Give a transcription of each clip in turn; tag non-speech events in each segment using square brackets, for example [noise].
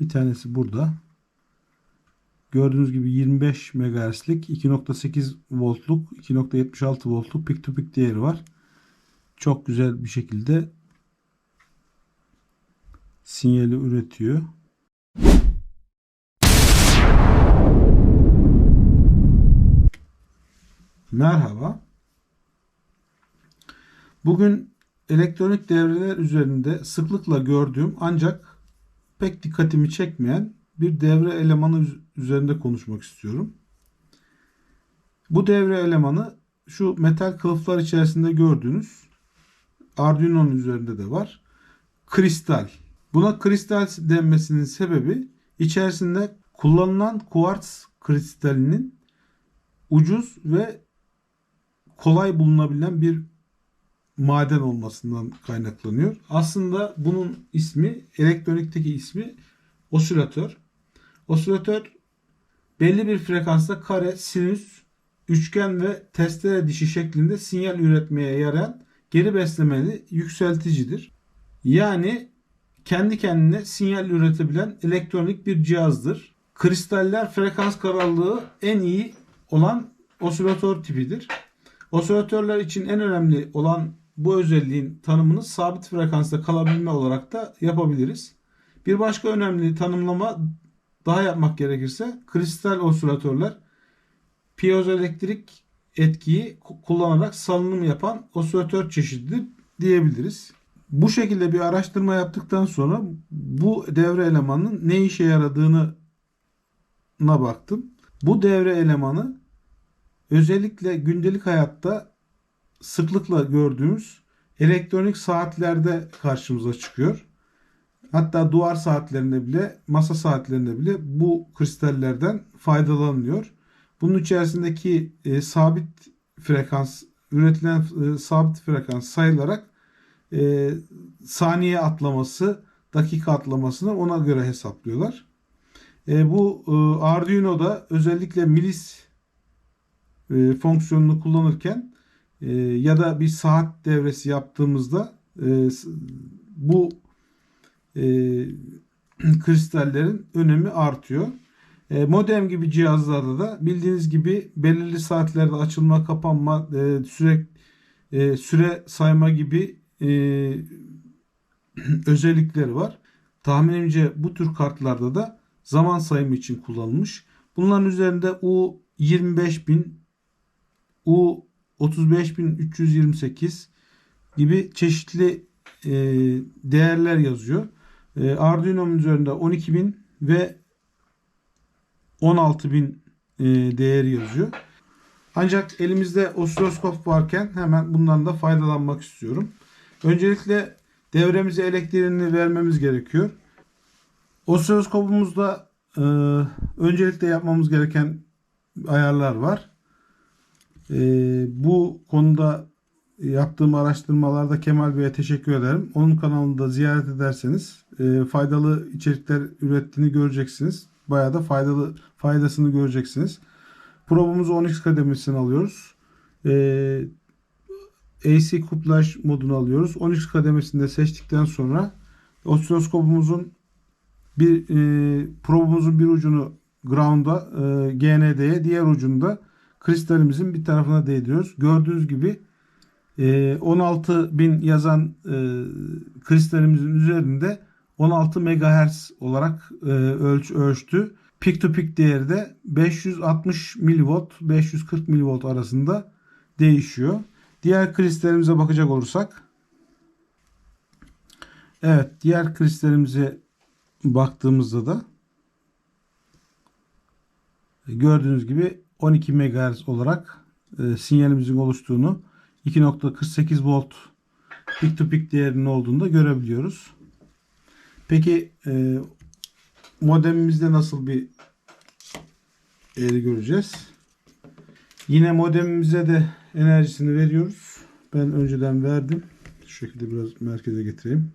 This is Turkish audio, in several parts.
Bir tanesi burada. Gördüğünüz gibi 25 MHz'lik 2.8 voltluk 2.76 voltluk pik to pik değeri var. Çok güzel bir şekilde sinyali üretiyor. Merhaba. Bugün elektronik devreler üzerinde sıklıkla gördüğüm ancak pek dikkatimi çekmeyen bir devre elemanı üz- üzerinde konuşmak istiyorum. Bu devre elemanı şu metal kılıflar içerisinde gördüğünüz Arduino'nun üzerinde de var. Kristal. Buna kristal denmesinin sebebi içerisinde kullanılan kuartz kristalinin ucuz ve kolay bulunabilen bir maden olmasından kaynaklanıyor. Aslında bunun ismi, elektronikteki ismi osilatör. Osilatör belli bir frekansta kare, sinüs, üçgen ve testere dişi şeklinde sinyal üretmeye yarayan geri beslemeli yükselticidir. Yani kendi kendine sinyal üretebilen elektronik bir cihazdır. Kristaller frekans kararlılığı en iyi olan osilatör tipidir. Osilatörler için en önemli olan bu özelliğin tanımını sabit frekansta kalabilme olarak da yapabiliriz. Bir başka önemli tanımlama daha yapmak gerekirse kristal osilatörler piyozoelektrik etkiyi ku- kullanarak salınım yapan osilatör çeşididir diyebiliriz. Bu şekilde bir araştırma yaptıktan sonra bu devre elemanının ne işe yaradığını baktım. Bu devre elemanı özellikle gündelik hayatta sıklıkla gördüğümüz elektronik saatlerde karşımıza çıkıyor. Hatta duvar saatlerinde bile, masa saatlerinde bile bu kristallerden faydalanılıyor. Bunun içerisindeki e, sabit frekans, üretilen e, sabit frekans sayılarak e, saniye atlaması, dakika atlamasını ona göre hesaplıyorlar. E, bu e, Arduino'da özellikle milis e, fonksiyonunu kullanırken e, ya da bir saat devresi yaptığımızda e, bu e, kristallerin önemi artıyor. E, modem gibi cihazlarda da bildiğiniz gibi belirli saatlerde açılma, kapanma, e, süre e, süre sayma gibi e, [clears throat] özellikleri var. Tahminimce bu tür kartlarda da zaman sayımı için kullanılmış. Bunların üzerinde U25000, U35328 gibi çeşitli e, değerler yazıyor. E, Arduino'nun üzerinde 12000 ve 16000 e, değeri yazıyor. Ancak elimizde osiloskop varken hemen bundan da faydalanmak istiyorum. Öncelikle devremize elektriğini vermemiz gerekiyor. Osiloskopumuzda e, öncelikle yapmamız gereken ayarlar var. E, bu konuda yaptığım araştırmalarda Kemal Bey'e teşekkür ederim. Onun kanalını da ziyaret ederseniz e, faydalı içerikler ürettiğini göreceksiniz. Bayağı da faydalı faydasını göreceksiniz. Probumuzu 10x kademesini alıyoruz. E, AC kuplaj modunu alıyoruz. 13 kademesini de seçtikten sonra osiloskopumuzun bir e, probumuzun bir ucunu ground'a e, GND'ye diğer ucunda kristalimizin bir tarafına değdiriyoruz. Gördüğünüz gibi e, 16.000 yazan e, kristalimizin üzerinde 16 MHz olarak e, ölç ölçtü. Peak to peak değeri de 560 mV 540 mV arasında değişiyor. Diğer kristalimize bakacak olursak Evet, diğer kristalimize baktığımızda da gördüğünüz gibi 12 MHz olarak e, sinyalimizin oluştuğunu 2.48 volt peak to peak değerinin olduğunu da görebiliyoruz. Peki e, modemimizde nasıl bir eğri göreceğiz? Yine modemimize de enerjisini veriyoruz. Ben önceden verdim. Şu şekilde biraz merkeze getireyim.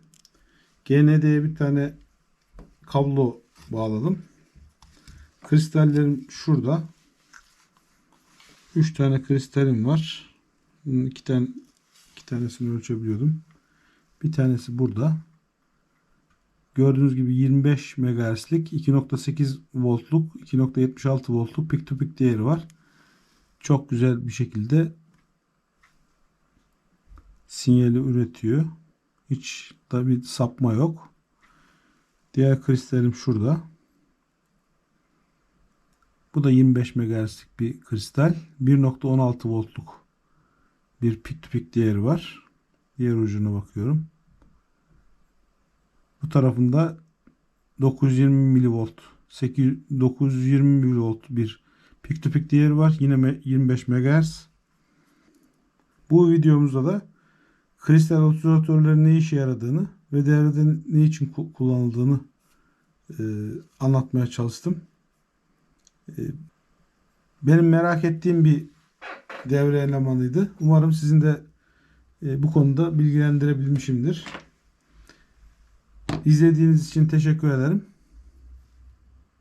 GND'ye bir tane kablo bağladım. Kristallerim şurada. 3 tane kristalim var. Bunun iki tane iki tanesini ölçebiliyordum. Bir tanesi burada. gördüğünüz gibi 25 MHz'lik 2.8 voltluk 2.76 voltluk pik to pik değeri var. Çok güzel bir şekilde sinyali üretiyor. Hiç da bir sapma yok. Diğer kristalim şurada. Bu da 25 MHz'lik bir kristal. 1.16 voltluk bir pik to pik değeri var. Diğer ucuna bakıyorum. Bu tarafında 920 milivolt 8 920 milivolt bir pik to pik değeri var. Yine me- 25 MHz. Bu videomuzda da kristal osilatörlerin ne işe yaradığını ve devrede ne için ku- kullanıldığını e, anlatmaya çalıştım. E, benim merak ettiğim bir devre elemanıydı. Umarım sizin de e, bu konuda bilgilendirebilmişimdir. İzlediğiniz için teşekkür ederim.